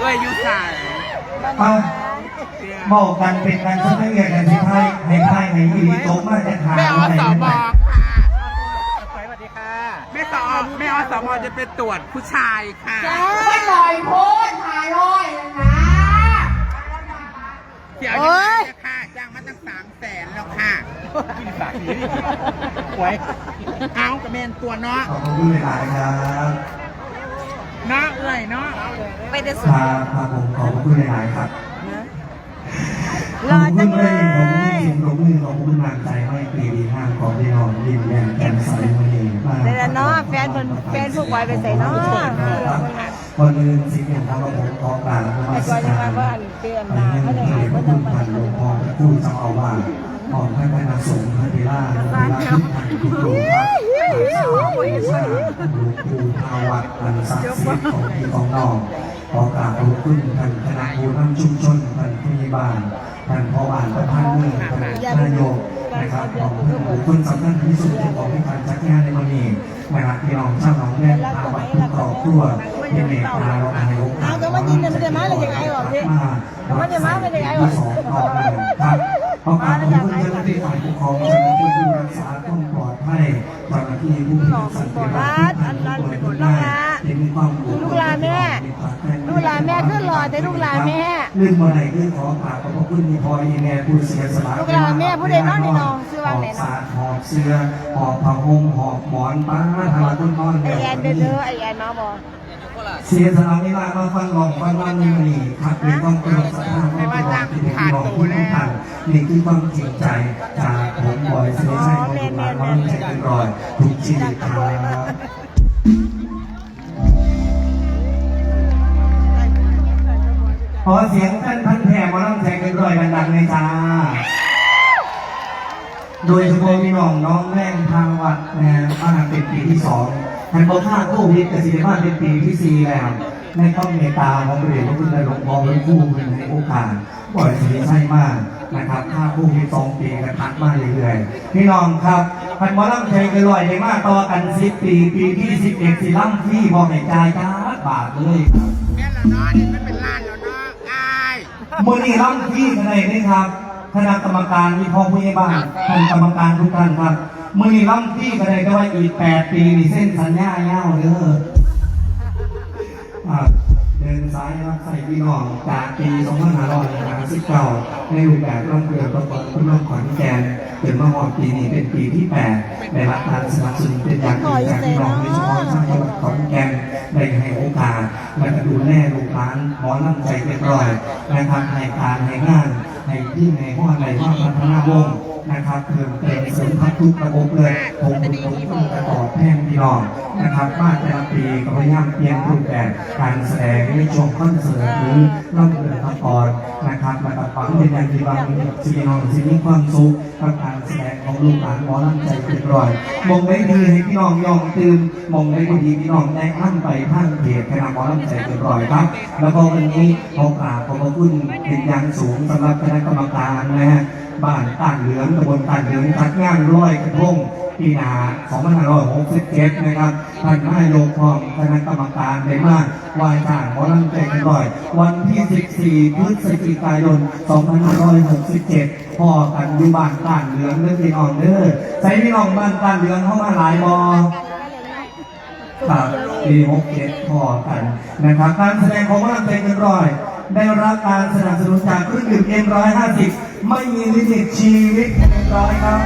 เอ้ยยุสายเอาบอกกันเป็นการช่วยเหลือกันที่ไทยในไทยในอีโต๊ะมาจะหาแม่ออะไรสมนะสวัสดีค่ะแม่สอแม่อสมจะไปตรวจผู้ชายค่ะไม่ลอยโพดหาลอยเลยนะเดี๋ยวจะไปค่ะจ้างมาตั้งสามแสนแล้วค่ะกินปากนี้หวยเอากระเมนตัวเนาะขอบคุณหลายๆครับ เนาะเอ้ยเนาะไปเดสพาพาผมขอบคุณหลายๆครับรอจังเลย ขอบคุณสิ่งลงมือขอบคุณนางใจให้ปีดีห้างของพี่น้องดินแดนแก่นใสมาเองมากเดี๋ยวเนาะแฟนเพิ่นแฟนผู้บอยไปใส่เนาะวันหนึ่งสิ่งหนึ่งของเราผมขอกราบนมัไอ้สก้อยยังการมาบ้านเตือนไปมายังเขาได้ที่หายพเพิ่ระนคุต้อณงมาพันหลวงพ่อพระผู้เจ้าอาวาสของพระคณะสงฆ์พระธิราชพระธิราชทุกท่านทุกดวงครับ สาธุสาธุหลวงปู่ภาวัดอันศักดิ์สิทธิ์ของพี่ของน้องขอกราบขอบคุณท่านคณะผู้นำชุมชนท่านผู้ใหญ่บ้านท่านพ่อบ้านประธานเมืองท่านนายกนะครับของบุคคลสำคัญที่สุดที่ของในการจัดงานในวันนี้นะครับพี่น้องชาวหนองแดงภาวัดทุกครอบครัวที่เมตตาเราในโอกาสเอาก็ว่านี่มันจะมาได้ยังไงหรอพี่มันจะมาได้ยังไงหรอสองรอบเลยครับเพราะการที่เจ้าหน้าที่ฝ่ายปกครองที่ผู้รักษาความปลอดภัย ที่ผู้มีสันติภาพทุกท่านทุกคนได้ที่มีควาลูกลาแม่ ลูกลาแม่ขึ้นรอแต่ลูกลาแม่เรื่องมาไหนเรื่องขอฝากขอบพระคุณมีพออีแม่ผู้เสียสละลูกลาแม่ผู้ใดนอนในนอนชื่อว่าไหนนอบสาดหอบเสื้อหอบผ้าห่มหอบหมอนป้าทาต้นนอนไอแอนเด้อไอแอนเนาะบอเสียสละเวลามาฟังลองฟังว่ามีมันนี่ครับเป็นต้องกระโดดสะพานไม่ว่าจะที่ไหนที่บอกที่ทุกท่า นี่คือความจริงใจจากผมบอยเสียใจของทุกท่านว่าใจเป็นรอยทุกชีวิตครับขอเสียงท่านพันแผ่มาล่ำแจกเป็นรอยดังๆเลยจ้าโดยเฉพาะพี่น้องน้องแม่งทางวัดนะฮะมาเป็นปีที่สองทันบอกค่าโควิดกับศิลปะเป็นปีที่สี่แล้วในต้องเมตตาของพระเดชพระคุณหลวงพ่อพระผู้เป็นในโอกาสบ่อยสิริใช่มาก นะครับค่าโควิดสองปีกันทักมาเรื่อยๆพี่น้องครับพันหมอลำใจกันลอยได้มากต่อกันสิบปีปีที่สิบเอ็ดสิล่ำที่พอให้จ่ายจ้าบาทเลยครับแม่ละเนาะนี่มันเป็นล้านแล้วเนาะอายมื่อนี้รับที่กันเลยนี่ครับคณะกรรมการที่พ่อผู้ใหญ่บ้านท่านกรรมการทุกท่านครับมื่อนี้รับที่กันเลยก็ว่าอีกแปดปีนี่เส้นสัญญาเงาเด้ออ่า เดินซ้ายรับใส่พี่น้องจากปี 2559ในรูปแบบร่องเรือประกอบคุณน้องขอนแก่นจนมาหอดปีนี้เป็นปีที่8ได้รับการสนับสนุนเป็นอย่างดีจากพี่น้องโดยเฉพาะชาวจังหวัดขอนแก่นได้ให้โอกาสและดูแลลูกหลานหมอลำใจเป็นร้อยนะครับให้การให้งานในที่ในห้องในห้องพัฒนาวงศ์ นะครับเพิ่มเติมเสริมพัฒทุกระบบเลยผมบุญผมคุณกระต่อแพงพี่น้องนะครับมาแต่ละปีก็พยายามเปลี่ยนรูปแบบการแสดงในช่วงคอนเสิร์ตหรือล่องเรือละครนะครับแล้วก็ฝังเป็นอย่างที่บางสิ่งน้องสิ่งมีความสุขกับการแสดงของลูกหลานหมอลำใจเป็นรอยมองได้ดีให้พี่น้องยอมตื่นมองได้ดีพี่น้องได้อั้นไปท่านเพจคณะหมอลำใจเป็นรอยครับ แล้วก็วันนี้ขอกราบขอบพระคุณเป็นอย่างสูงสำหรับคณะกรรมการนะฮะ บ้านต่างเหลืองตำบลต่างเหลืองจัดงานร้อยกระทงปีนา2567 นะครับ ท่านนายกพร้อมคณะกรรมการได้มากวายจ่างหมอลำใจกันบ่อย วันที่ 14 พฤศจิกายน 2567 พ่อกันอยู่บ้านต่างเหลืองเรื่องพี่น้องเด้อใส่พี่น้องบ้านต่างเหลืองเข้ามาหลายบอครับปีหกเจ็ดพอกันนะครับ การแสดงของร่างเพลงกันร้อย ได้รับการสนับสนุนจากเครื่องดื่มเอ็มร้อยห้าสิบไม่มีลิมิตชีวิตเอ็มร้อยครับ